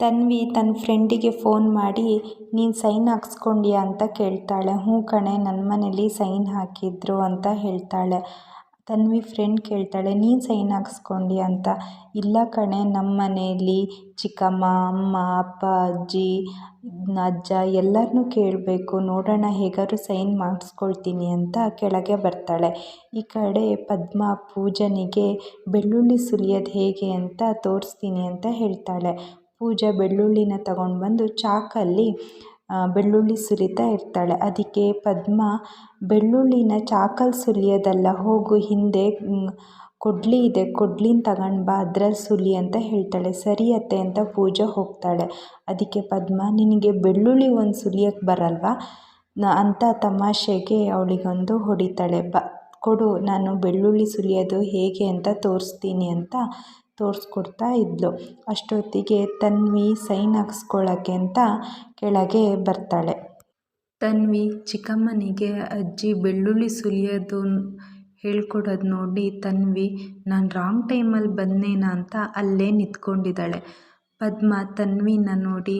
ತನ್ವಿ ತನ್ನ ಫ್ರೆಂಡಿಗೆ ಫೋನ್ ಮಾಡಿ, ನೀನು ಸೈನ್ ಹಾಕ್ಸ್ಕೊಂಡ್ಯಾ ಅಂತ ಕೇಳ್ತಾಳೆ. ಹ್ಞೂ ಕಣೆ ನನ್ನ ಮನೇಲಿ ಸೈನ್ ಹಾಕಿದ್ರು ಅಂತ ಹೇಳ್ತಾಳೆ. ತನ್ವಿ ಫ್ರೆಂಡ್ ಕೇಳ್ತಾಳೆ, ನೀನು ಸೈನ್ ಹಾಕ್ಸ್ಕೊಂಡಿ ಅಂತ? ಇಲ್ಲ ಕಣೆ ನಮ್ಮ ಮನೆಯಲ್ಲಿ ಚಿಕ್ಕಮ್ಮ, ಅಮ್ಮ, ಅಪ್ಪ, ಅಜ್ಜಿ, ಅಜ್ಜ ಎಲ್ಲರನ್ನೂ ಕೇಳಬೇಕು. ನೋಡೋಣ, ಹೇಗಾದ್ರು ಸೈನ್ ಮಾಡಿಸ್ಕೊಳ್ತೀನಿ ಅಂತ ಕೆಳಗೆ ಬರ್ತಾಳೆ. ಈ ಕಡೆ ಪದ್ಮ ಪೂಜನಿಗೆ ಬೆಳ್ಳುಳ್ಳಿ ಸುಲಿಯೋದು ಹೇಗೆ ಅಂತ ತೋರಿಸ್ತೀನಿ ಅಂತ ಹೇಳ್ತಾಳೆ. ಪೂಜಾ ಬೆಳ್ಳುಳ್ಳಿನ ತಗೊಂಡು ಬಂದು ಚಾಕಲ್ಲಿ ಬೆಳ್ಳುಳ್ಳಿ ಸುರಿತಾ ಇರ್ತಾಳೆ. ಅದಕ್ಕೆ ಪದ್ಮ, ಬೆಳ್ಳುಳ್ಳಿನ ಚಾಕಲ್ಲಿ ಸುಲಿಯೋದಲ್ಲ, ಹೋಗು, ಹಿಂದೆ ಕೊಡ್ಲಿ ಇದೆ, ಕೊಡ್ಲಿನ ತಗೊಂಡು ಬಾ ಅದ್ರಲ್ಲಿ ಸುಲಿ ಅಂತ ಹೇಳ್ತಾಳೆ. ಸರಿ ಅತ್ತೆ ಅಂತ ಪೂಜಾ ಹೋಗ್ತಾಳೆ. ಅದಕ್ಕೆ ಪದ್ಮ, ನಿನಗೆ ಬೆಳ್ಳುಳ್ಳಿ ಒಂದು ಸುಲಿಯೋಕ್ಕೆ ಬರಲ್ವಾ? ಅಂತ ತಮಾಷೆಗೆ ಅವಳಿಗೊಂದು ಹೊಡಿತಾಳೆ. ಬ, ಕೊಡು, ನಾನು ಬೆಳ್ಳುಳ್ಳಿ ಸುಲಿಯೋದು ಹೇಗೆ ಅಂತ ತೋರಿಸ್ತೀನಿ ಅಂತ ತೋರಿಸ್ಕೊಡ್ತಾ ಇದ್ಳು ಅಷ್ಟೊತ್ತಿಗೆ ತನ್ವಿ ಸೈನ್ ಹಾಕ್ಸ್ಕೊಳ್ಳೋಕ್ಕೆ ಅಂತ ಕೆಳಗೆ ಬರ್ತಾಳೆ. ತನ್ವಿ, ಚಿಕ್ಕಮ್ಮನಿಗೆ ಅಜ್ಜಿ ಬೆಳ್ಳುಳ್ಳಿ ಸುಲಿಯೋದು ಹೇಳ್ಕೊಡೋದು ನೋಡಿ ತನ್ವಿ, ನಾನು ರಾಂಗ್ ಟೈಮಲ್ಲಿ ಬಂದೇನಾ ಅಂತ ಅಲ್ಲೇ ನಿಂತ್ಕೊಂಡಿದ್ದಾಳೆ. ಪದ್ಮ ತನ್ವಿನ ನೋಡಿ,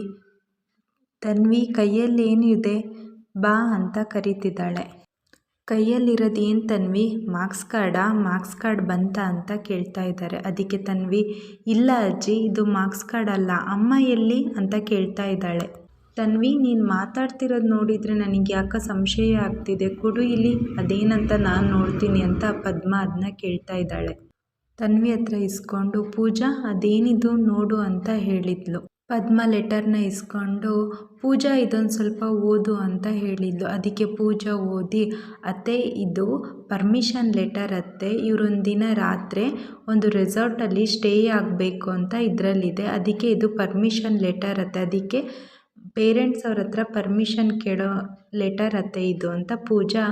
ತನ್ವಿ ಕೈಯಲ್ಲಿ ಏನಿದೆ? ಬಾ ಅಂತ ಕರೀತಿದ್ದಾಳೆ. ಕೈಯಲ್ಲಿರೋದು ಏನು ತನ್ವಿ? ಮಾರ್ಕ್ಸ್ ಕಾರ್ಡಾ? ಮಾರ್ಕ್ಸ್ ಕಾರ್ಡ್ ಬಂತಾ ಅಂತ ಕೇಳ್ತಾ ಇದ್ದಾರೆ ಅದಕ್ಕೆ ತನ್ವಿ, ಇಲ್ಲ ಅಜ್ಜಿ, ಇದು ಮಾರ್ಕ್ಸ್ ಕಾರ್ಡ್ ಅಲ್ಲ, ಅಮ್ಮ ಎಲ್ಲಿ? ಅಂತ ಕೇಳ್ತಾ ಇದ್ದಾಳೆ. ತನ್ವಿ, ನೀನು ಮಾತಾಡ್ತಿರೋದು ನೋಡಿದರೆ ನನಗೆ ಯಾಕೆ ಸಂಶಯ ಆಗ್ತಿದೆ. ಕೊಡು ಇಲ್ಲಿ, ಅದೇನಂತ ನಾನು ನೋಡ್ತೀನಿ ಅಂತ ಪದ್ಮ ಅದನ್ನ ಕೇಳ್ತಾ ಇದ್ದಾಳೆ. ತನ್ವಿ ಹತ್ರ ಇಸ್ಕೊಂಡು, ಪೂಜಾ, ಅದೇನಿದು? ನೋಡು ಅಂತ ಹೇಳಿದ್ಲು. ಪದ್ಮ ಲೆಟರ್ನ ಇಸ್ಕೊಂಡು, ಪೂಜಾ ಇದೊಂದು ಸ್ವಲ್ಪ ಓದು ಅಂತ ಹೇಳಿದ್ಲು. ಅದಕ್ಕೆ ಪೂಜಾ ಓದಿ, ಅತ್ತೆ, ಇದು ಪರ್ಮಿಷನ್ ಲೆಟರ್ ಅತ್ತೆ. ಇವರೊಂದು ದಿನ ರಾತ್ರಿ ಒಂದು ರೆಸಾರ್ಟಲ್ಲಿ ಸ್ಟೇ ಆಗಬೇಕು ಅಂತ ಇದರಲ್ಲಿದೆ. ಅದಕ್ಕೆ ಇದು ಪರ್ಮಿಷನ್ ಲೆಟರ್ ಅತ್ತೆ. ಅದಕ್ಕೆ ಪೇರೆಂಟ್ಸ್ ಅವ್ರ ಹತ್ರ ಪರ್ಮಿಷನ್ ಕೇಳೋ ಲೆಟರ್ ಅತ್ತೆ ಇದು ಅಂತ ಪೂಜಾ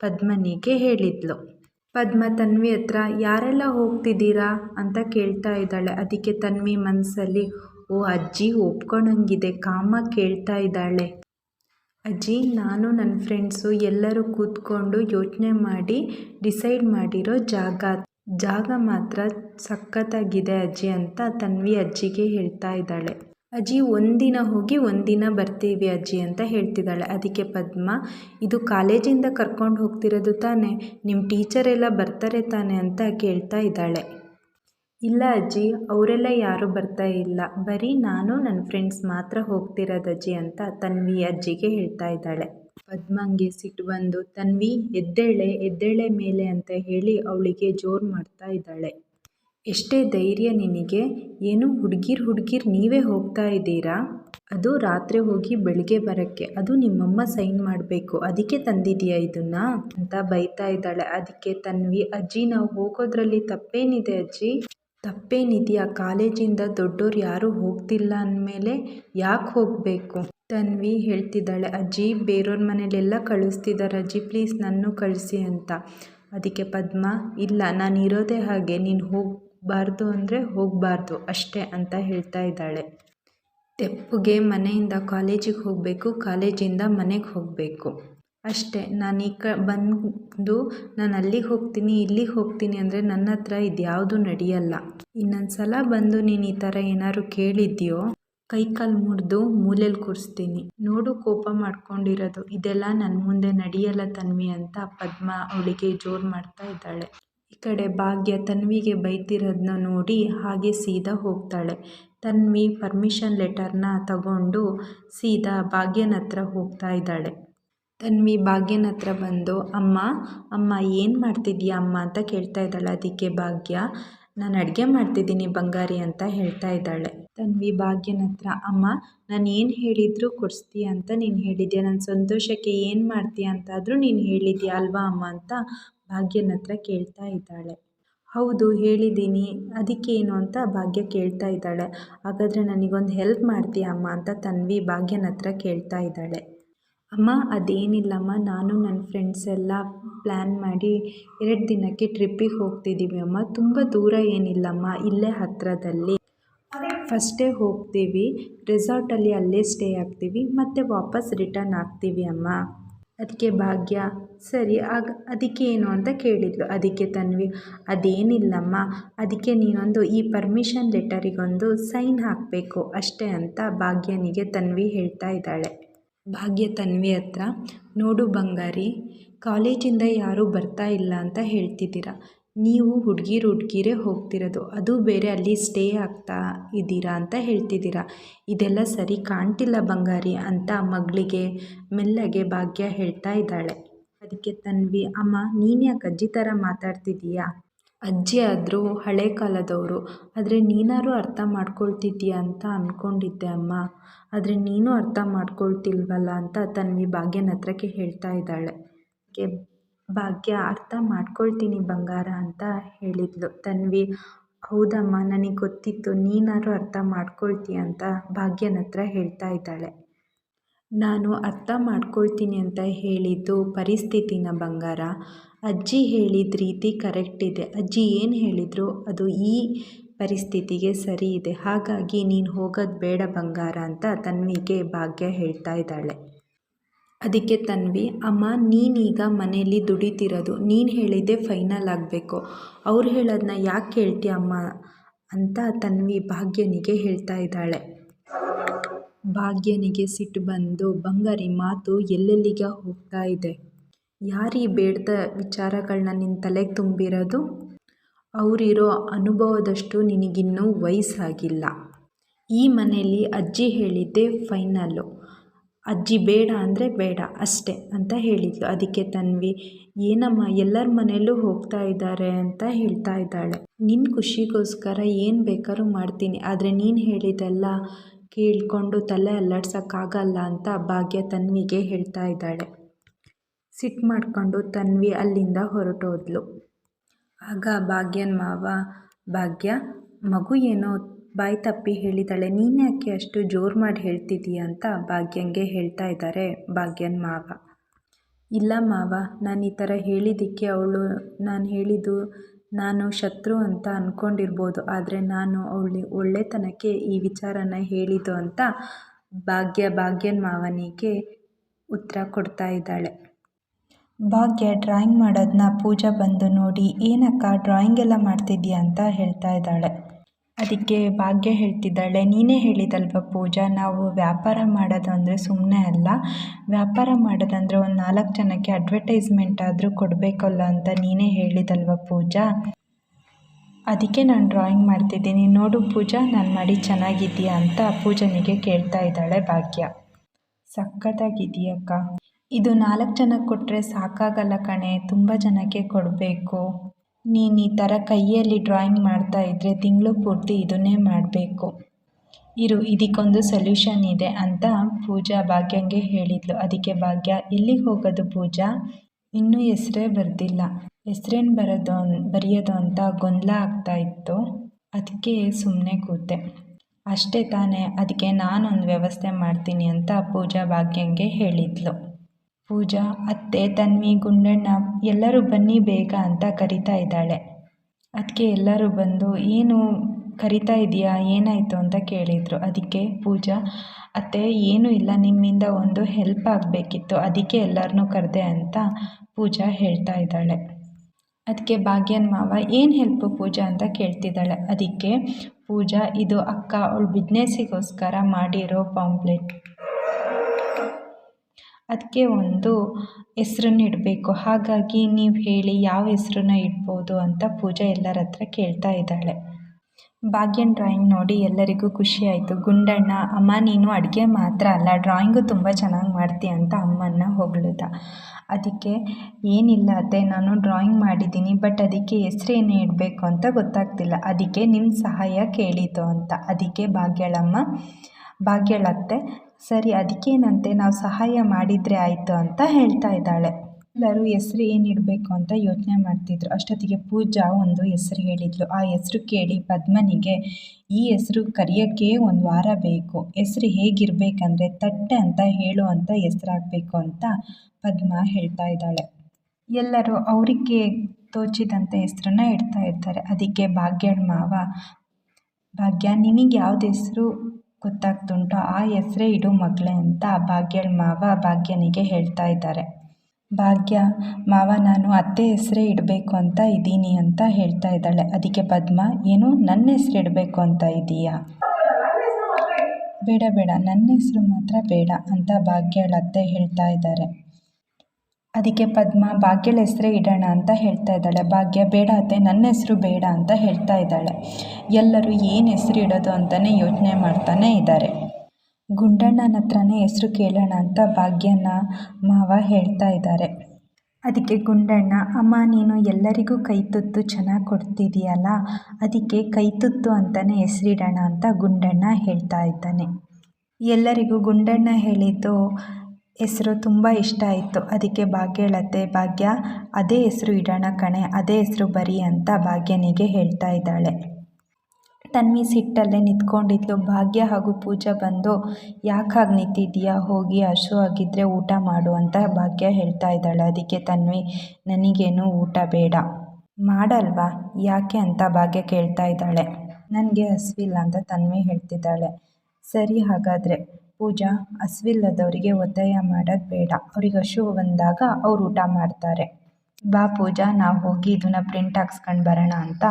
ಪದ್ಮನಿಗೆ ಹೇಳಿದ್ಲು. ಪದ್ಮ, ತನ್ವಿ ಹತ್ರ ಯಾರೆಲ್ಲ ಹೋಗ್ತಿದ್ದೀರಾ? ಅಂತ ಕೇಳ್ತಾ ಇದ್ದಾಳೆ. ಅದಕ್ಕೆ ತನ್ವಿ ಮನಸ್ಸಲ್ಲಿ ಓ ಅಜ್ಜಿ ಒಪ್ಕೊಳಂಗಿದೆ ಕಾಮ ಕೇಳ್ತಾ ಇದ್ದಾಳೆ. ಅಜ್ಜಿ, ನಾನು ನನ್ನ ಫ್ರೆಂಡ್ಸು ಎಲ್ಲರೂ ಕೂತ್ಕೊಂಡು ಯೋಚನೆ ಮಾಡಿ ಡಿಸೈಡ್ ಮಾಡಿರೋ ಜಾಗ. ಜಾಗ ಮಾತ್ರ ಸಖತ್ತಾಗಿದೆ ಅಜ್ಜಿ ಅಂತ ತನ್ವಿ ಅಜ್ಜಿಗೆ ಹೇಳ್ತಾ ಇದ್ದಾಳೆ. ಅಜ್ಜಿ, ಒಂದಿನ ಹೋಗಿ ಒಂದಿನ ಬರ್ತೀವಿ ಅಜ್ಜಿ ಅಂತ ಹೇಳ್ತಿದ್ದಾಳೆ. ಅದಕ್ಕೆ ಪದ್ಮ, ಇದು ಕಾಲೇಜಿಂದ ಕರ್ಕೊಂಡು ಹೋಗ್ತಿರೋದು ತಾನೇ? ನಿಮ್ಮ ಟೀಚರೆಲ್ಲ ಬರ್ತಾರೆ ತಾನೆ ಅಂತ ಕೇಳ್ತಾ ಇದ್ದಾಳೆ. ಇಲ್ಲ ಅಜ್ಜಿ, ಅವರೆಲ್ಲ ಯಾರೂ ಬರ್ತಾ ಇಲ್ಲ. ಬರೀ ನಾನು ನನ್ನ ಫ್ರೆಂಡ್ಸ್ ಮಾತ್ರ ಹೋಗ್ತಿರೋದು ಅಜ್ಜಿ ಅಂತ ತನ್ವಿ ಅಜ್ಜಿಗೆ ಹೇಳ್ತಾ ಇದ್ದಾಳೆ. ಪದ್ಮಂಗೆ ಸಿಟ್ಟು ಬಂದು, ತನ್ವಿ, ಎದ್ದೇಳೆ ಎದ್ದೇಳೆ ಮೇಲೆ ಅಂತ ಹೇಳಿ ಅವಳಿಗೆ ಜೋರು ಮಾಡ್ತಾ ಇದ್ದಾಳೆ. ಎಷ್ಟೇ ಧೈರ್ಯ ನಿನಗೆ, ಏನು ಹುಡುಗಿರ್ ಹುಡುಗಿರ್ ನೀವೇ ಹೋಗ್ತಾ ಇದ್ದೀರಾ? ಅದು ರಾತ್ರಿ ಹೋಗಿ ಬೆಳಿಗ್ಗೆ ಬರೋಕ್ಕೆ, ಅದು ನಿಮ್ಮಮ್ಮ ಸೈನ್ ಮಾಡಬೇಕು. ಅದಕ್ಕೆ ತಂದಿದೀಯಾ ಇದನ್ನ? ಅಂತ ಬೈತಾ ಇದ್ದಾಳೆ. ಅದಕ್ಕೆ ತನ್ವಿ, ಅಜ್ಜಿ, ನಾವು ಹೋಗೋದ್ರಲ್ಲಿ ತಪ್ಪೇನಿದೆ ಅಜ್ಜಿ. ತಪ್ಪೇನಿದೆಯಾ? ಕಾಲೇಜಿಂದ ದೊಡ್ಡೋರು ಯಾರೂ ಹೋಗ್ತಿಲ್ಲ ಅಂದಮೇಲೆ ಯಾಕೆ ಹೋಗಬೇಕು? ತನ್ವಿ ಹೇಳ್ತಿದ್ದಾಳೆ, ಅಜ್ಜಿ ಬೇರೆಯವ್ರ ಮನೇಲೆಲ್ಲ ಕಳಿಸ್ತಿದ್ದಾರೆ ಅಜ್ಜಿ ಪ್ಲೀಸ್ ನನ್ನೂ ಕಳಿಸಿ ಅಂತ. ಅದಕ್ಕೆ ಪದ್ಮ, ಇಲ್ಲ, ನಾನು ಇರೋದೇ ಹಾಗೆ, ನೀನು ಹೋಗಬಾರ್ದು ಅಂದರೆ ಹೋಗಬಾರ್ದು, ಅಷ್ಟೇ, ಅಂತ ಹೇಳ್ತಾ ಇದ್ದಾಳೆ. ತೆಪ್ಪಗೆ ಮನೆಯಿಂದ ಕಾಲೇಜಿಗೆ ಹೋಗಬೇಕು, ಕಾಲೇಜಿಂದ ಮನೆಗೆ ಹೋಗಬೇಕು. ಅಷ್ಟೇ ನಾನು ಈ ಕ ಬಂದು ನಾನು ಅಲ್ಲಿಗೆ ಹೋಗ್ತೀನಿ, ಇಲ್ಲಿಗೆ ಹೋಗ್ತೀನಿ ಅಂದರೆ ನನ್ನ ಹತ್ರ ಇದ್ಯಾವುದು ನಡೆಯಲ್ಲ. ಇನ್ನೊಂದು ಸಲ ಬಂದು ನೀನು ಈ ಥರ ಏನಾದ್ರು ಕೇಳಿದ್ಯೋ ಕೈ ಕಾಲು ಮುರಿದು ಮೂಲೆಯಲ್ಲಿ ಕೂರಿಸ್ತೀನಿ. ನೋಡು ಕೋಪ ಮಾಡ್ಕೊಂಡಿರೋದು. ಇದೆಲ್ಲ ನನ್ನ ಮುಂದೆ ನಡೆಯಲ್ಲ ತನ್ವಿ ಅಂತ ಪದ್ಮ ಅವಳಿಗೆ ಜೋರು ಮಾಡ್ತಾ ಇದ್ದಾಳೆ. ಈ ಕಡೆ ಭಾಗ್ಯ ತನ್ವಿಗೆ ಬೈತಿರೋದನ್ನ ನೋಡಿ ಹಾಗೆ ಸೀದಾ ಹೋಗ್ತಾಳೆ. ತನ್ವಿ ಪರ್ಮಿಷನ್ ಲೆಟರ್ನ ತಗೊಂಡು ಸೀದಾ ಭಾಗ್ಯನ ಹತ್ರ ಹೋಗ್ತಾ ಇದ್ದಾಳೆ. ತನ್ವಿ ಭಾಗ್ಯನ ಹತ್ರ ಬಂದು, ಅಮ್ಮ ಅಮ್ಮ, ಏನು ಮಾಡ್ತಿದ್ದೀಯ ಅಮ್ಮ? ಅಂತ ಕೇಳ್ತಾ ಇದ್ದಾಳೆ ಅದಕ್ಕೆ ಭಾಗ್ಯ. ನಾನು ಅಡುಗೆ ಮಾಡ್ತಿದ್ದೀನಿ ಬಂಗಾರಿ ಅಂತ ಹೇಳ್ತಾ ಇದ್ದಾಳೆ. ತನ್ವಿ ಭಾಗ್ಯನ ಹತ್ರ, ಅಮ್ಮ, ನಾನು ಏನು ಹೇಳಿದರೂ ಕೊಡಿಸ್ತೀಯ ಅಂತ ನೀನು ಹೇಳಿದ್ಯಾ? ನನ್ನ ಸಂತೋಷಕ್ಕೆ ಏನು ಮಾಡ್ತೀಯ ಅಂತಾದರೂ ನೀನು ಹೇಳಿದ್ಯಾ ಅಲ್ವಾ ಅಮ್ಮ? ಅಂತ ಭಾಗ್ಯನ ಹತ್ರ ಕೇಳ್ತಾ ಇದ್ದಾಳೆ. ಹೌದು, ಹೇಳಿದ್ದೀನಿ. ಅದಕ್ಕೇನು ಅಂತ ಭಾಗ್ಯ ಕೇಳ್ತಾ ಇದ್ದಾಳೆ. ಹಾಗಾದರೆ ನನಗೊಂದು ಹೆಲ್ಪ್ ಮಾಡ್ತೀಯ ಅಮ್ಮ? ಅಂತ ತನ್ವಿ ಭಾಗ್ಯನ ಹತ್ರ ಕೇಳ್ತಾ ಇದ್ದಾಳೆ. ಅಮ್ಮ, ಅದೇನಿಲ್ಲಮ್ಮ, ನಾನು ನನ್ನ ಫ್ರೆಂಡ್ಸ್ ಎಲ್ಲ ಪ್ಲ್ಯಾನ್ ಮಾಡಿ ಎರಡು ದಿನಕ್ಕೆ ಟ್ರಿಪ್ಪಿಗೆ ಹೋಗ್ತಿದ್ದೀವಿ ಅಮ್ಮ. ತುಂಬ ದೂರ ಏನಿಲ್ಲಮ್ಮ, ಇಲ್ಲೇ ಹತ್ತಿರದಲ್ಲಿ ಫಸ್ಟೇ ಹೋಗ್ತೀವಿ ರೆಸಾರ್ಟಲ್ಲಿ ಅಲ್ಲೇ ಸ್ಟೇ ಆಗ್ತೀವಿ, ಮತ್ತು ವಾಪಸ್ ರಿಟರ್ನ್ ಆಗ್ತೀವಿ ಅಮ್ಮ. ಅದಕ್ಕೆ ಭಾಗ್ಯ. ಸರಿ, ಆಗ, ಅದಕ್ಕೆ ಏನು ಅಂತ ಕೇಳಿದ್ಲು. ಅದಕ್ಕೆ ತನ್ವಿ, ಅದೇನಿಲ್ಲಮ್ಮ, ಅದಕ್ಕೆ ನೀನೊಂದು ಈ ಪರ್ಮಿಷನ್ ಲೆಟರಿಗೊಂದು ಸೈನ್ ಹಾಕಬೇಕು, ಅಷ್ಟೇ ಅಂತ ಭಾಗ್ಯನಿಗೆ ತನ್ವಿ ಹೇಳ್ತಾ ಇದ್ದಾಳೆ. ಭಾಗ್ಯ ತನ್ವಿ ಹತ್ರ, ನೋಡು ಬಂಗಾರಿ, ಕಾಲೇಜಿಂದ ಯಾರೂ ಬರ್ತಾ ಇಲ್ಲ ಅಂತ ಹೇಳ್ತಿದ್ದೀರ? ನೀವು ಹುಡುಗಿರು ಹುಡುಗಿರೇ ಹೋಗ್ತಿರೋದು, ಅದು ಬೇರೆ ಅಲ್ಲಿ ಸ್ಟೇ ಆಗ್ತಾ ಇದ್ದೀರಾ ಅಂತ ಹೇಳ್ತಿದ್ದೀರಾ? ಇದೆಲ್ಲ ಸರಿ ಕಾಣ್ತಿಲ್ಲ ಬಂಗಾರಿ ಅಂತ ಮಗಳಿಗೆ ಮೆಲ್ಲಗೆ ಭಾಗ್ಯ ಹೇಳ್ತಾ ಇದ್ದಾಳೆ. ಅದಕ್ಕೆ, ತನ್ವಿ, ಅಮ್ಮ ನೀನು ಯಾಕೆ ಅಜ್ಜಿ ಥರ ಮಾತಾಡ್ತಿದ್ದೀಯಾ? ಅಜ್ಜಿ ಆದರೂ ಹಳೆ ಕಾಲದವರು, ಆದರೆ ನೀನಾದ್ರು ಅರ್ಥ ಮಾಡ್ಕೊಳ್ತಿದ್ದೀಯ ಅಂತ ಅಂದ್ಕೊಂಡಿದ್ದೆ ಅಮ್ಮ. ಆದರೆ ನೀನು ಅರ್ಥ ಮಾಡ್ಕೊಳ್ತಿಲ್ವಲ್ಲ ಅಂತ ತನ್ವಿ ಭಾಗ್ಯನ ಹತ್ರಕ್ಕೆ ಹೇಳ್ತಾ ಇದ್ದಾಳೆ. ಕೆ, ಭಾಗ್ಯ ಅರ್ಥ ಮಾಡ್ಕೊಳ್ತೀನಿ ಬಂಗಾರ ಅಂತ ಹೇಳಿದ್ಲು. ತನ್ವಿ, ಹೌದಮ್ಮ, ನನಗೆ ಗೊತ್ತಿತ್ತು ನೀನಾದ್ರು ಅರ್ಥ ಮಾಡ್ಕೊಳ್ತೀಯ ಅಂತ ಭಾಗ್ಯನ ಹತ್ರ ಹೇಳ್ತಾ ಇದ್ದಾಳೆ. ನಾನು ಅರ್ಥ ಮಾಡ್ಕೊಳ್ತೀನಿ ಅಂತ ಹೇಳಿದ್ದು ಪರಿಸ್ಥಿತಿನ ಬಂಗಾರ. ಅಜ್ಜಿ ಹೇಳಿದ ರೀತಿ ಕರೆಕ್ಟ್ ಇದೆ. ಅಜ್ಜಿ ಏನು ಹೇಳಿದ್ರು ಅದು ಈ ಪರಿಸ್ಥಿತಿಗೆ ಸರಿ ಇದೆ. ಹಾಗಾಗಿ ನೀನು ಹೋಗೋದು ಬೇಡ ಬಂಗಾರ ಅಂತ ತನ್ವಿಗೆ ಭಾಗ್ಯ ಹೇಳ್ತಾ ಇದ್ದಾಳೆ. ಅದಕ್ಕೆ ತನ್ವಿ, ಅಮ್ಮ ನೀನೀಗ ಮನೆಯಲ್ಲಿ ದುಡಿತಿರೋದು. ನೀನು ಹೇಳಿದ್ದೇ ಫೈನಲ್ ಆಗಬೇಕು. ಅವ್ರು ಹೇಳೋದನ್ನ ಯಾಕೆ ಹೇಳ್ತೀಯ ಅಮ್ಮ? ಅಂತ ತನ್ವಿ ಭಾಗ್ಯನಿಗೆ ಹೇಳ್ತಾ ಇದ್ದಾಳೆ. ಭಾಗ್ಯನಿಗೆ ಸಿಟ್ಟು ಬಂದು, ಬಂಗಾರಿ, ಮಾತು ಎಲ್ಲೆಲ್ಲಿಗೆ ಹೋಗ್ತಾ ಇದೆ? ಯಾರೀ ಬೇಡದ ವಿಚಾರಗಳನ್ನ ನಿನ್ನ ತಲೆಗೆ ತುಂಬಿರೋದು? ಅವರಿರೋ ಅನುಭವದಷ್ಟು ನಿನಗಿನ್ನೂ ವಯಸ್ಸಾಗಿಲ್ಲ. ಈ ಮನೆಯಲ್ಲಿ ಅಜ್ಜಿ ಹೇಳಿದ್ದೆ ಫೈನಲ್ಲು. ಅಜ್ಜಿ ಬೇಡ ಅಂದರೆ ಬೇಡ, ಅಷ್ಟೇ, ಅಂತ ಹೇಳಿದ್ಲು. ಅದಕ್ಕೆ ತನ್ವಿ, ಏನಮ್ಮ, ಎಲ್ಲರ ಮನೆಯಲ್ಲೂ ಹೋಗ್ತಾ ಇದ್ದಾರೆ ಅಂತ ಹೇಳ್ತಾ ಇದ್ದಾಳೆ. ನಿನ್ನ ಖುಷಿಗೋಸ್ಕರ ಏನು ಬೇಕಾದ್ರೂ ಮಾಡ್ತೀನಿ. ಆದರೆ ನೀನು ಹೇಳಿದೆಲ್ಲ ಕೇಳಿಕೊಂಡು ತಲೆ ಅಲ್ಲಾಡ್ಸೋಕ್ಕಾಗಲ್ಲ ಅಂತ ಭಾಗ್ಯ ತನ್ವಿಗೆ ಹೇಳ್ತಾ ಇದ್ದಾಳೆ. ಸಿಟ್ಟು ಮಾಡಿಕೊಂಡು ತನ್ವಿ ಅಲ್ಲಿಂದ ಹೊರಟೋದ್ಲು. ಆಗ ಭಾಗ್ಯನ ಮಾವ, ಭಾಗ್ಯ, ಮಗು ಏನೋ ಬಾಯಿ ತಪ್ಪಿ ಹೇಳಿದಾಳೆ, ನೀನು ಯಾಕೆ ಅಷ್ಟು ಜೋರು ಮಾಡಿ ಹೇಳ್ತಿದ್ದೀಯ ಅಂತ ಭಾಗ್ಯಂಗೆ ಹೇಳ್ತಾ ಇದ್ದಾರೆ ಭಾಗ್ಯನ ಮಾವ. ಇಲ್ಲ ಮಾವ, ನಾನು ಈ ಥರ ಹೇಳಿದ್ದಕ್ಕೆ ಅವಳು, ನಾನು ಹೇಳಿದ್ದು ನಾನು ಶತ್ರು ಅಂತ ಅಂದ್ಕೊಂಡಿರ್ಬೋದು ಆದರೆ ನಾನು ಅವಳಿ ಒಳ್ಳೆತನಕ್ಕೆ ಈ ವಿಚಾರನ ಹೇಳಿದ್ದು ಅಂತ ಭಾಗ್ಯ ಭಾಗ್ಯನ ಮಾವನಿಗೆ ಉತ್ತರ ಕೊಡ್ತಾ ಇದ್ದಾಳೆ. ಭಾಗ್ಯ, ಡ್ರಾಯಿಂಗ್ ಮಾಡೋದನ್ನ ಪೂಜಾ ಬಂದು ನೋಡಿ, ಏನಕ್ಕ ಡ್ರಾಯಿಂಗ್ ಎಲ್ಲ ಮಾಡ್ತಿದ್ದೀಯ? ಅಂತ ಹೇಳ್ತಾ ಇದ್ದಾಳೆ. ಅದಕ್ಕೆ ಭಾಗ್ಯ ಹೇಳ್ತಿದ್ದಾಳೆ. ನೀನೇ ಹೇಳಿದಲ್ವ ಪೂಜಾ, ನಾವು ವ್ಯಾಪಾರ ಮಾಡೋದು ಅಂದರೆ ಸುಮ್ಮನೆ ಅಲ್ಲ. ವ್ಯಾಪಾರ ಮಾಡೋದಂದರೆ ಒಂದು ನಾಲ್ಕು ಜನಕ್ಕೆ ಅಡ್ವರ್ಟೈಸ್ಮೆಂಟ್ ಆದರೂ ಕೊಡಬೇಕಲ್ಲ ಅಂತ ನೀನೇ ಹೇಳಿದಲ್ವ ಪೂಜಾ? ಅದಕ್ಕೆ ನಾನು ಡ್ರಾಯಿಂಗ್ ಮಾಡ್ತಿದ್ದೀನಿ. ನೋಡು ಪೂಜಾ, ನಾನು ಮಾಡಿ ಚೆನ್ನಾಗಿದ್ದೀಯಾ ಅಂತ ಪೂಜನಿಗೆ ಕೇಳ್ತಾ ಇದ್ದಾಳೆ ಭಾಗ್ಯ. ಸಖತ್ತಾಗಿದೆಯಕ್ಕ ಇದು ನಾಲ್ಕು ಜನಕ್ಕೆ ಕೊಟ್ಟರೆ ಸಾಕಾಗಲ್ಲ ಕಣೆ. ತುಂಬ ಜನಕ್ಕೆ ಕೊಡಬೇಕು. ನೀನು ಈ ಥರ ಕೈಯಲ್ಲಿ ಡ್ರಾಯಿಂಗ್ ಮಾಡ್ತಾ ಇದ್ದರೆ ತಿಂಗಳು ಪೂರ್ತಿ ಇದನ್ನೇ ಮಾಡಬೇಕು. ಇರು, ಇದಕ್ಕೊಂದು ಸೊಲ್ಯೂಷನ್ ಇದೆ ಅಂತ ಪೂಜಾ ಭಾಗ್ಯಂಗೆ ಹೇಳಿದ್ಲು. ಅದಕ್ಕೆ ಭಾಗ್ಯ, ಎಲ್ಲಿಗೆ ಹೋಗೋದು ಪೂಜಾ? ಇನ್ನೂ ಹೆಸರೇ ಬರೆದಿಲ್ಲ. ಹೆಸ್ರೇನು ಬರೋದು, ಬರೆಯೋದು ಅಂತ ಗೊಂದಲ ಆಗ್ತಾ ಇತ್ತು. ಅದಕ್ಕೆ ಸುಮ್ಮನೆ ಕೂತೆ. ಅಷ್ಟೇ ತಾನೇ, ಅದಕ್ಕೆ ನಾನೊಂದು ವ್ಯವಸ್ಥೆ ಮಾಡ್ತೀನಿ ಅಂತ ಪೂಜಾ ಭಾಗ್ಯಂಗೆ ಹೇಳಿದ್ಲು. ಪೂಜಾ, ಅತ್ತೆ, ತನ್ವಿ, ಗುಂಡಣ್ಣ, ಎಲ್ಲರೂ ಬನ್ನಿ ಬೇಗ ಅಂತ ಕರಿತಾ ಇದ್ದಾಳೆ. ಅದಕ್ಕೆ ಎಲ್ಲರೂ ಬಂದು, ಏನು ಕರಿತಾ ಇದೆಯಾ ಏನಾಯಿತು? ಅಂತ ಕೇಳಿದರು. ಅದಕ್ಕೆ ಪೂಜಾ, ಅತ್ತೆ, ಏನೂ ಇಲ್ಲ. ನಿಮ್ಮಿಂದ ಒಂದು ಹೆಲ್ಪ್ ಆಗಬೇಕಿತ್ತು. ಅದಕ್ಕೆ ಎಲ್ಲರನ್ನೂ ಕರೆದೆ ಅಂತ ಪೂಜಾ ಹೇಳ್ತಾ ಇದ್ದಾಳೆ. ಅದಕ್ಕೆ ಭಾಗ್ಯನ ಮಾವ, ಏನು ಹೆಲ್ಪು ಪೂಜಾ? ಅಂತ ಕೇಳ್ತಿದ್ದಾಳೆ. ಅದಕ್ಕೆ ಪೂಜಾ, ಇದು ಅಕ್ಕ ಅವಳು ಬಿಸ್ನೆಸ್ಸಿಗೋಸ್ಕರ ಮಾಡಿರೋ ಪಾಂಪ್ಲೆಟ್. ಅದಕ್ಕೆ ಒಂದು ಹೆಸ್ರನ್ನ ಇಡಬೇಕು. ಹಾಗಾಗಿ ನೀವು ಹೇಳಿ ಯಾವ ಹೆಸ್ರನ್ನ ಇಡ್ಬೋದು ಅಂತ ಪೂಜಾ ಎಲ್ಲರ ಹತ್ರ ಕೇಳ್ತಾ ಇದ್ದಾಳೆ. ಭಾಗ್ಯನ ಡ್ರಾಯಿಂಗ್ ನೋಡಿ ಎಲ್ಲರಿಗೂ ಖುಷಿ ಆಯಿತು. ಗುಂಡಣ್ಣ, ಅಮ್ಮ ನೀನು ಅಡುಗೆ ಮಾತ್ರ ಅಲ್ಲ ಡ್ರಾಯಿಂಗು ತುಂಬ ಚೆನ್ನಾಗಿ ಮಾಡ್ತೀಯ ಅಂತ ಅಮ್ಮನ್ನ ಹೊಗಳಿದ. ಅದಕ್ಕೆ, ಏನಿಲ್ಲ ಅತ್ತೆ, ನಾನು ಡ್ರಾಯಿಂಗ್ ಮಾಡಿದ್ದೀನಿ ಬಟ್ ಅದಕ್ಕೆ ಹೆಸ್ರೇನು ಇಡಬೇಕು ಅಂತ ಗೊತ್ತಾಗ್ತಿಲ್ಲ. ಅದಕ್ಕೆ ನಿಮ್ಮ ಸಹಾಯ ಕೇಳಿತು ಅಂತ. ಅದಕ್ಕೆ ಭಾಗ್ಯಳಮ್ಮ, ಭಾಗ್ಯಳತ್ತೆ ಸರಿ ಅದಕ್ಕೇನಂತೆ ನಾವು ಸಹಾಯ ಮಾಡಿದರೆ ಆಯಿತು ಅಂತ ಹೇಳ್ತಾ ಇದ್ದಾಳೆ. ಎಲ್ಲರೂ ಹೆಸರು ಏನು ಇಡಬೇಕು ಅಂತ ಯೋಚನೆ ಮಾಡ್ತಿದ್ರು. ಅಷ್ಟೊತ್ತಿಗೆ ಪೂಜಾ ಒಂದು ಹೆಸರು ಹೇಳಿದ್ಲು. ಆ ಹೆಸರು ಕೇಳಿ ಪದ್ಮನಿಗೆ, ಈ ಹೆಸರು ಕರೆಯೋಕ್ಕೆ ಒಂದು ವಾರ ಬೇಕು. ಹೆಸರು ಹೇಗಿರಬೇಕಂದ್ರೆ ತಟ್ಟೆ ಅಂತ ಹೇಳು ಅಂತ ಹೆಸರಾಗಬೇಕು ಅಂತ ಪದ್ಮ ಹೇಳ್ತಾ ಇದ್ದಾಳೆ. ಎಲ್ಲರೂ ಅವರಿಗೆ ತೋಚಿದಂಥ ಹೆಸರನ್ನ ಇಡ್ತಾ ಇರ್ತಾರೆ. ಅದಕ್ಕೆ ಭಾಗ್ಯಳ ಮಾವ, ಭಾಗ್ಯ ನಿನಗೆ ಯಾವ್ದು ಹೆಸ್ರು ಗೊತ್ತಾಗ್ತುಂಟೋ. ಆ ಹೆಸರೇ ಇಡು ಮಗಳೇ ಅಂತ ಭಾಗ್ಯಳ ಮಾವ ಭಾಗ್ಯನಿಗೆ ಹೇಳ್ತಾ ಇದ್ದಾರೆ. ಭಾಗ್ಯ, ಮಾವ ನಾನು ಅತ್ತೆ ಹೆಸರೇ ಇಡಬೇಕು ಅಂತ ಇದ್ದೀನಿ ಅಂತ ಹೇಳ್ತಾ ಇದ್ದಾಳೆ. ಅದಕ್ಕೆ ಪದ್ಮ, ಏನು ನನ್ನ ಹೆಸರು ಇಡಬೇಕು ಅಂತ ಇದೀಯಾ? ಬೇಡ ಬೇಡ, ನನ್ನ ಹೆಸರು ಮಾತ್ರ ಬೇಡ ಅಂತ ಭಾಗ್ಯಳ ಅತ್ತೆ ಹೇಳ್ತಾ ಇದ್ದಾರೆ. ಅದಕ್ಕೆ ಪದ್ಮ, ಭಾಗ್ಯಳ ಹೆಸರೇ ಇಡೋಣ ಅಂತ ಹೇಳ್ತಾ ಇದ್ದಾಳೆ. ಭಾಗ್ಯ, ಬೇಡ ಅತ್ತೆ, ನನ್ನ ಹೆಸರು ಬೇಡ ಅಂತ ಹೇಳ್ತಾ ಇದ್ದಾಳೆ. ಎಲ್ಲರೂ ಏನು ಹೆಸರು ಇಡೋದು ಅಂತಲೇ ಯೋಚನೆ ಮಾಡ್ತಾನೆ ಇದ್ದಾರೆ. ಗುಂಡಣ್ಣನ ಹತ್ರನೇ ಹೆಸರು ಕೇಳೋಣ ಅಂತ ಭಾಗ್ಯನ ಮಾವ ಹೇಳ್ತಾ ಇದ್ದಾರೆ. ಅದಕ್ಕೆ ಗುಂಡಣ್ಣ, ಅಮ್ಮ, ನೀನು ಎಲ್ಲರಿಗೂ ಕೈತುತ್ತು ಚೆನ್ನಾಗಿ ಕೊಡ್ತಿದೀಯಲ್ಲ, ಅದಕ್ಕೆ ಕೈತುತ್ತು ಅಂತಲೇ ಹೆಸರಿಡೋಣ ಅಂತ ಗುಂಡಣ್ಣ ಹೇಳ್ತಾ ಇದ್ದಾನೆ. ಎಲ್ಲರಿಗೂ ಗುಂಡಣ್ಣ ಹೇಳಿದ್ದು ಹೆಸರು ತುಂಬ ಇಷ್ಟ ಆಯಿತು. ಅದಕ್ಕೆ ಭಾಗ್ಯ ಹೇಳತ್ತೆ ಭಾಗ್ಯ, ಅದೇ ಹೆಸರು ಇಡೋಣ ಕಣೆ, ಅದೇ ಹೆಸರು ಬರಿ ಅಂತ ಭಾಗ್ಯನಿಗೆ ಹೇಳ್ತಾ ಇದ್ದಾಳೆ. ತನ್ವಿ ಸಿಟ್ಟಲ್ಲೇ ನಿಂತ್ಕೊಂಡಿದ್ಲು. ಭಾಗ್ಯ ಹಾಗೂ ಪೂಜಾ ಬಂದು, ಯಾಕಾಗಿ ನಿಂತಿದ್ದೀಯಾ? ಹೋಗಿ ಆಗಿದ್ದರೆ ಊಟ ಮಾಡು ಅಂತ ಭಾಗ್ಯ ಹೇಳ್ತಾ ಇದ್ದಾಳೆ. ಅದಕ್ಕೆ ತನ್ವಿ, ನನಗೇನು ಊಟ ಬೇಡ. ಮಾಡಲ್ವಾ? ಯಾಕೆ ಅಂತ ಭಾಗ್ಯ ಕೇಳ್ತಾ ಇದ್ದಾಳೆ. ನನಗೆ ಹಸಿವಿಲ್ಲ ಅಂತ ತನ್ವಿ ಹೇಳ್ತಿದ್ದಾಳೆ. ಸರಿ ಹಾಗಾದರೆ. ಪೂಜಾ ಹಸಿವಿಲ್ಲದವರಿಗೆ ಒತ್ತಾಯ ಮಾಡೋದು ಬೇಡ. ಅವ್ರಿಗೆ ಹಸಿವು ಬಂದಾಗ ಅವ್ರು ಊಟ ಮಾಡ್ತಾರೆ. ಬಾ ಪೂಜಾ, ನಾವು ಹೋಗಿ ಇದನ್ನ ಪ್ರಿಂಟ್ ಹಾಕ್ಸ್ಕೊಂಡು ಬರೋಣ ಅಂತ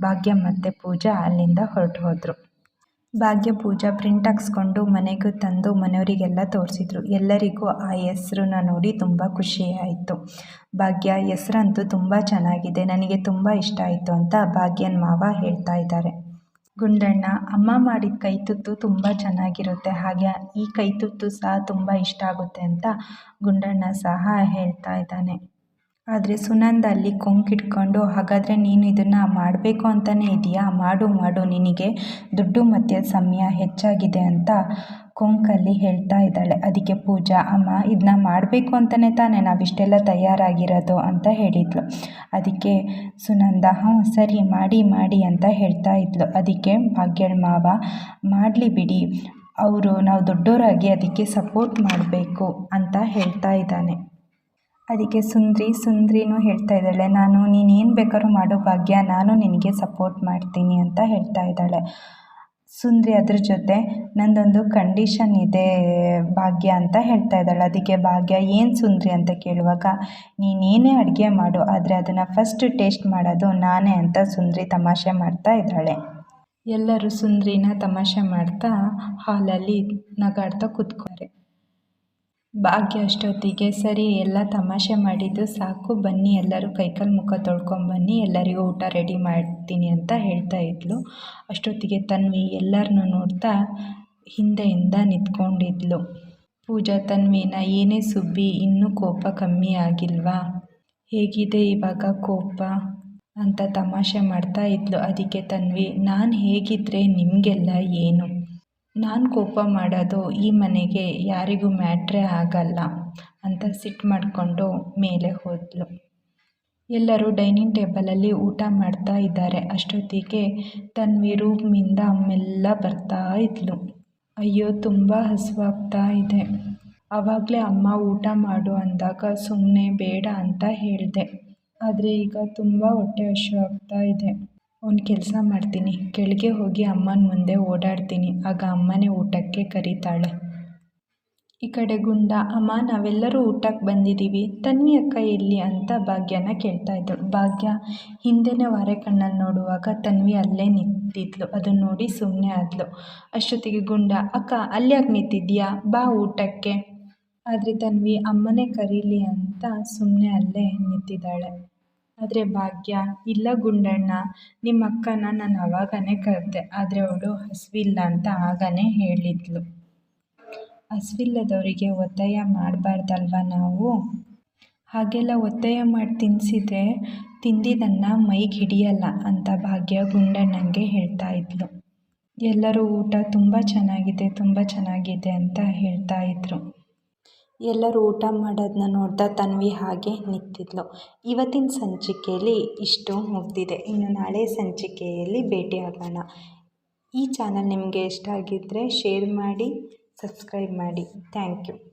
ಭಾಗ್ಯ ಮತ್ತು ಪೂಜಾ ಅಲ್ಲಿಂದ ಹೊರಟು ಹೋದರು. ಭಾಗ್ಯ, ಪೂಜಾ ಪ್ರಿಂಟ್ ಹಾಕ್ಸ್ಕೊಂಡು ಮನೆಗೂ ತಂದು ಮನೆಯವರಿಗೆಲ್ಲ ತೋರಿಸಿದ್ರು. ಎಲ್ಲರಿಗೂ ಆ ಹೆಸ್ರನ್ನ ನೋಡಿ ತುಂಬ ಖುಷಿ ಆಯಿತು. ಭಾಗ್ಯ, ಹೆಸ್ರಂತೂ ತುಂಬ ಚೆನ್ನಾಗಿದೆ, ನನಗೆ ತುಂಬ ಇಷ್ಟ ಆಯಿತು ಅಂತ ಭಾಗ್ಯನ ಮಾವ ಹೇಳ್ತಾ ಇದ್ದಾರೆ. ಗುಂಡಣ್ಣ, ಅಮ್ಮ ಮಾಡಿದ ಕೈ ತುತ್ತು ತುಂಬ ಚೆನ್ನಾಗಿರುತ್ತೆ. ಹಾಗೆ ಈ ಕೈ ತುತ್ತು ಸಹ ತುಂಬ ಇಷ್ಟ ಆಗುತ್ತೆ ಅಂತ ಗುಂಡಣ್ಣ ಸಹ ಹೇಳ್ತಾ ಇದ್ದಾನೆ. ಆದರೆ ಸುನಂದ ಅಲ್ಲಿ ಕೊಂಕಿಟ್ಕೊಂಡು, ಹಾಗಾದರೆ ನೀನು ಇದನ್ನು ಮಾಡಬೇಕು ಅಂತಲೇ ಇದೆಯಾ? ಮಾಡು ಮಾಡು, ನಿನಗೆ ದುಡ್ಡು ಮತ್ತು ಸಮಯ ಹೆಚ್ಚಾಗಿದೆ ಅಂತ ಕೊಂಕಲ್ಲಿ ಹೇಳ್ತಾ ಇದ್ದಾಳೆ. ಅದಕ್ಕೆ ಪೂಜಾ, ಅಮ್ಮ ಇದನ್ನ ಮಾಡಬೇಕು ಅಂತಲೇ ತಾನೇ. ನಾವಿಷ್ಟೆಲ್ಲ ತಯಾರಾಗಿರೋದು ಅಂತ ಹೇಳಿದ್ಲು. ಅದಕ್ಕೆ ಸುನಂದ, ಹ್ಞೂ, ಸರಿ, ಮಾಡಿ ಮಾಡಿ ಅಂತ ಹೇಳ್ತಾ ಇದ್ಲು. ಅದಕ್ಕೆ, ಭಾಗ್ಯಳ ಮಾವ, ಮಾಡಲಿ ಬಿಡಿ. ಅವರು ನಾವು ದೊಡ್ಡವರಾಗಿ ಅದಕ್ಕೆ ಸಪೋರ್ಟ್ ಮಾಡಬೇಕು ಅಂತ ಹೇಳ್ತಾ ಇದ್ದಾನೆ. ಅದಕ್ಕೆ ಸುಂದ್ರಿ, ಸುಂದ್ರಿನೂ ಹೇಳ್ತಾ ಇದ್ದಾಳೆ. ನಾನು ನೀನು ಏನು ಬೇಕಾದ್ರೂ ಮಾಡೋ ಭಾಗ್ಯ. ನಾನು ನಿನಗೆ ಸಪೋರ್ಟ್ ಮಾಡ್ತೀನಿ ಅಂತ ಹೇಳ್ತಾ ಇದ್ದಾಳೆ. ಸುಂದ್ರಿ ಅದ್ರ ಜೊತೆ ನಂದೊಂದು ಕಂಡೀಷನ್ ಇದೆ ಭಾಗ್ಯ ಅಂತ ಹೇಳ್ತಾ ಇದ್ದಾಳೆ. ಅದಕ್ಕೆ ಭಾಗ್ಯ ಏನು ಸುಂದ್ರಿ ಅಂತ ಕೇಳುವಾಗ, ನೀನೇನೇ ಅಡುಗೆ ಮಾಡು, ಆದರೆ ಅದನ್ನು ಫಸ್ಟ್ ಟೇಸ್ಟ್ ಮಾಡೋದು ನಾನೇ ಅಂತ ಸುಂದ್ರಿ ತಮಾಷೆ ಮಾಡ್ತಾ ಇದ್ದಾಳೆ. ಎಲ್ಲರೂ ಸುಂದ್ರಿನ ತಮಾಷೆ ಮಾಡ್ತಾ ಹಾಲಲ್ಲಿ ನಗಾಡ್ತಾ ಕೂತ್ಕೋರೆ ಭಾಗ್ಯ ಅಷ್ಟೊತ್ತಿಗೆ ಸರಿ, ಎಲ್ಲ ತಮಾಷೆ ಮಾಡಿದ್ದು ಸಾಕು, ಬನ್ನಿ, ಎಲ್ಲರೂ ಕೈಕಾಲು ಮುಖ ತೊಳ್ಕೊಂಬನ್ನಿ ಎಲ್ಲರಿಗೂ ಊಟ ರೆಡಿ ಮಾಡ್ತೀನಿ ಅಂತ ಹೇಳ್ತಾ ಇದ್ಲು. ಅಷ್ಟೊತ್ತಿಗೆ ತನ್ವಿ ಎಲ್ಲರನ್ನೂ ನೋಡ್ತಾ ಹಿಂದೆಯಿಂದ ನಿಂತ್ಕೊಂಡಿದ್ಲು. ಪೂಜಾ, ತನ್ವಿನ, ಏನೇ ಸುಬ್ಬಿ, ಇನ್ನೂ ಕೋಪ ಕಮ್ಮಿ ಆಗಿಲ್ವಾ? ಹೇಗಿದೆ ಇವಾಗ ಕೋಪ? ಅಂತ ತಮಾಷೆ ಮಾಡ್ತಾ ಇದ್ಲು. ಅದಕ್ಕೆ ತನ್ವಿ, ನಾನು ಹೇಗಿದ್ದರೆ ನಿಮಗೆಲ್ಲ ಏನು? ನಾನು ಕೋಪ ಮಾಡೋದು ಈ ಮನೆಗೆ ಯಾರಿಗೂ ಮ್ಯಾಟ್ರೇ ಆಗಲ್ಲ ಅಂತ ಸಿಟ್ಟು ಮಾಡಿಕೊಂಡು ಮೇಲೆ ಹೋದಳು ಎಲ್ಲರೂ ಡೈನಿಂಗ್ ಟೇಬಲಲ್ಲಿ ಊಟ ಮಾಡ್ತಾ ಇದ್ದಾರೆ. ಅಷ್ಟೊತ್ತಿಗೆ ತನ್ವಿ ರೂಮಿಂದ ಮೆಲ್ಲ ಬರ್ತಾ ಇದ್ಲು. ಅಯ್ಯೋ, ತುಂಬ ಹಸುವಾಗ್ತಾ ಇದೆ. ಆವಾಗಲೇ ಅಮ್ಮ ಊಟ ಮಾಡು ಅಂದಾಗ ಸುಮ್ಮನೆ ಬೇಡ ಅಂತ ಹೇಳಿದೆ. ಆದರೆ ಈಗ ತುಂಬ ಹೊಟ್ಟೆ ಹಸಿವಾಗ್ತಾ ಇದೆ. ಒಂದು ಕೆಲಸ ಮಾಡ್ತೀನಿ. ಕೆಳಗೆ ಹೋಗಿ ಅಮ್ಮನ ಮುಂದೆ ಓಡಾಡ್ತೀನಿ. ಆಗ ಅಮ್ಮನೇ ಊಟಕ್ಕೆ ಕರೀತಾಳೆ. ಈ ಕಡೆ ಗುಂಡ, ಅಮ್ಮ ನಾವೆಲ್ಲರೂ ಊಟಕ್ಕೆ ಬಂದಿದ್ದೀವಿ ತನ್ವಿ ಅಕ್ಕ ಎಲ್ಲಿ ಅಂತ ಭಾಗ್ಯನ ಕೇಳ್ತಾ ಇದ್ದಳು ಭಾಗ್ಯ ಹಿಂದೆನೇ ವಾರೆ ಕಣ್ಣಲ್ಲಿ ನೋಡುವಾಗ ತನ್ವಿ ಅಲ್ಲೇ ನಿಂತಿದ್ಲು. ಅದನ್ನು ನೋಡಿ ಸುಮ್ಮನೆ ಆದ್ಲು. ಅಷ್ಟೊತ್ತಿಗೆ ಗುಂಡ, ಅಕ್ಕ ಅಲ್ಲಿ ಯಾಕೆ ನಿಂತಿದ್ಯಾ ಬಾ ಊಟಕ್ಕೆ. ಆದರೆ ತನ್ವಿ, ಅಮ್ಮನೇ ಕರೀಲಿ ಅಂತ ಸುಮ್ಮನೆ ಅಲ್ಲೇ ನಿಂತಿದ್ದಾಳೆ. ಆದರೆ ಭಾಗ್ಯ, ಇಲ್ಲ ಗುಂಡಣ್ಣ ನಿಮ್ಮ ಅಕ್ಕನ ನಾನು ಅವಾಗನೇ ಕರೆದೆ, ಆದರೆ ಅವಳು ಹಸಿವಿಲ್ಲ ಅಂತ ಆಗನೇ ಹೇಳಿದ್ಲು. ಹಸಿವಿಲ್ಲದವರಿಗೆ ಒತ್ತಾಯ ಮಾಡಬಾರ್ದಲ್ವ ನಾವು? ಹಾಗೆಲ್ಲ ಒತ್ತಾಯ ಮಾಡಿ ತಿನ್ನಿಸಿದ್ರೆ ತಿಂದಿದ್ದನ್ನು ಮೈಗೆ ಹಿಡಿಯಲ್ಲ ಅಂತ ಭಾಗ್ಯ ಗುಂಡಣ್ಣಂಗೆ ಹೇಳ್ತಾ ಇದ್ಲು. ಎಲ್ಲರೂ ಊಟ ತುಂಬ ಚೆನ್ನಾಗಿದೆ ತುಂಬ ಚೆನ್ನಾಗಿದೆ ಅಂತ ಹೇಳ್ತಾ ಇದ್ರು. ಎಲ್ಲರೂ ಊಟ ಮಾಡೋದನ್ನ ನೋಡ್ತಾ ತನ್ವಿ ಹಾಗೆ ನಿಂತಿದ್ಲು. ಇವತ್ತಿನ ಸಂಚಿಕೆಯಲ್ಲಿ ಇಷ್ಟು ಮುಗಿದಿದೆ. ಇನ್ನು ನಾಳೆ ಸಂಚಿಕೆಯಲ್ಲಿ ಭೇಟಿಯಾಗೋಣ ಈ ಚಾನಲ್ ನಿಮಗೆ ಇಷ್ಟ ಆಗಿದ್ದರೆ ಶೇರ್ ಮಾಡಿ, ಸಬ್ಸ್ಕ್ರೈಬ್ ಮಾಡಿ. Thank you.